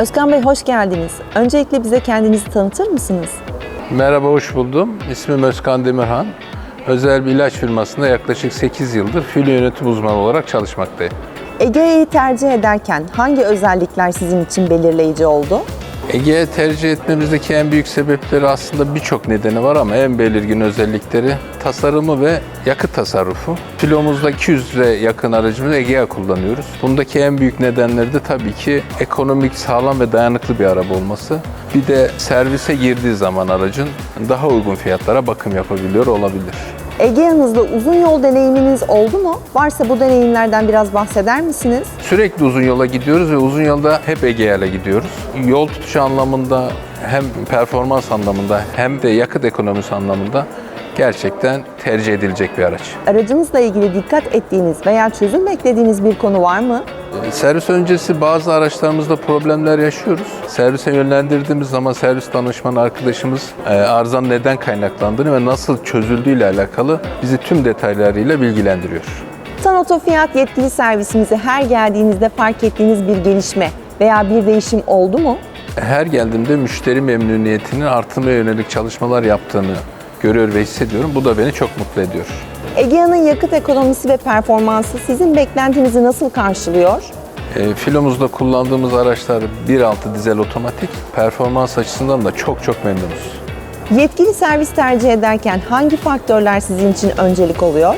Özkan Bey hoş geldiniz. Öncelikle bize kendinizi tanıtır mısınız? Merhaba, hoş buldum. İsmim Özkan Demirhan. Özel bir ilaç firmasında yaklaşık 8 yıldır fiil yönetim uzmanı olarak çalışmaktayım. Ege'yi tercih ederken hangi özellikler sizin için belirleyici oldu? Ege'ye tercih etmemizdeki en büyük sebepleri aslında birçok nedeni var ama en belirgin özellikleri tasarımı ve yakıt tasarrufu. Filomuzda 200'e yakın aracımızı Egea kullanıyoruz. Bundaki en büyük nedenleri de tabii ki ekonomik, sağlam ve dayanıklı bir araba olması. Bir de servise girdiği zaman aracın daha uygun fiyatlara bakım yapabiliyor olabilir. Ege yanınızda uzun yol deneyiminiz oldu mu? Varsa bu deneyimlerden biraz bahseder misiniz? Sürekli uzun yola gidiyoruz ve uzun yolda hep Egea ile gidiyoruz. Yol tutuşu anlamında hem performans anlamında hem de yakıt ekonomisi anlamında gerçekten tercih edilecek bir araç. Aracınızla ilgili dikkat ettiğiniz veya çözüm beklediğiniz bir konu var mı? Servis öncesi bazı araçlarımızda problemler yaşıyoruz. Servise yönlendirdiğimiz zaman servis danışmanı arkadaşımız e, arızanın neden kaynaklandığını ve nasıl çözüldüğü ile alakalı bizi tüm detaylarıyla bilgilendiriyor. Tanoto Fiyat yetkili servisimize her geldiğinizde fark ettiğiniz bir gelişme veya bir değişim oldu mu? Her geldiğimde müşteri memnuniyetinin artırmaya yönelik çalışmalar yaptığını görüyor ve hissediyorum. Bu da beni çok mutlu ediyor. Egea'nın yakıt ekonomisi ve performansı sizin beklentinizi nasıl karşılıyor? E, filomuzda kullandığımız araçlar 1.6 dizel otomatik. Performans açısından da çok çok memnunuz. Yetkili servis tercih ederken hangi faktörler sizin için öncelik oluyor?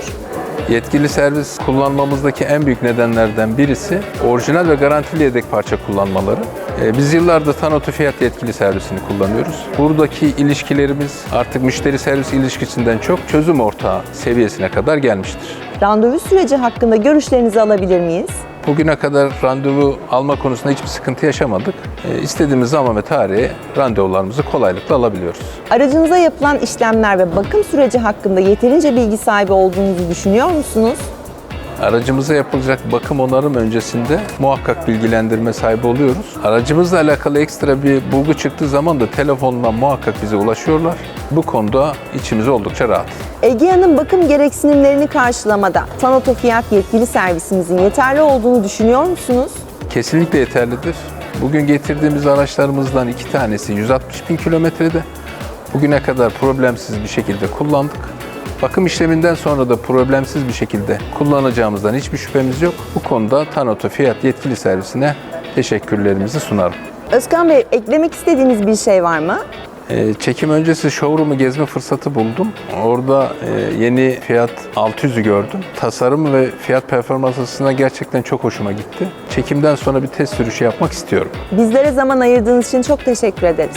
Yetkili servis kullanmamızdaki en büyük nedenlerden birisi orijinal ve garantili yedek parça kullanmaları. Ee, Biz yıllardır Tanotu Fiyat yetkili servisini kullanıyoruz. Buradaki ilişkilerimiz artık müşteri servis ilişkisinden çok çözüm ortağı seviyesine kadar gelmiştir. Randevu süreci hakkında görüşlerinizi alabilir miyiz? Bugüne kadar randevu alma konusunda hiçbir sıkıntı yaşamadık. Ee, İstediğimiz zaman ve tarihe randevularımızı kolaylıkla alabiliyoruz. Aracınıza yapılan işlemler ve bakım süreci hakkında yeterince bilgi sahibi olduğunuzu düşünüyor musunuz? Aracımıza yapılacak bakım onarım öncesinde muhakkak bilgilendirme sahibi oluyoruz. Aracımızla alakalı ekstra bir bulgu çıktığı zaman da telefonla muhakkak bize ulaşıyorlar. Bu konuda içimiz oldukça rahat. Egea'nın bakım gereksinimlerini karşılamada Tanoto Fiyat yetkili servisimizin yeterli olduğunu düşünüyor musunuz? Kesinlikle yeterlidir. Bugün getirdiğimiz araçlarımızdan iki tanesi 160 bin kilometrede. Bugüne kadar problemsiz bir şekilde kullandık. Bakım işleminden sonra da problemsiz bir şekilde kullanacağımızdan hiçbir şüphemiz yok. Bu konuda Tanoto Fiyat yetkili servisine teşekkürlerimizi sunarım. Özkan Bey, eklemek istediğiniz bir şey var mı? Ee, Çekim öncesi showroom'u gezme fırsatı buldum. Orada e, yeni Fiat 600'ü gördüm. Tasarım ve fiyat performans açısından gerçekten çok hoşuma gitti. Çekimden sonra bir test sürüşü yapmak istiyorum. Bizlere zaman ayırdığınız için çok teşekkür ederiz.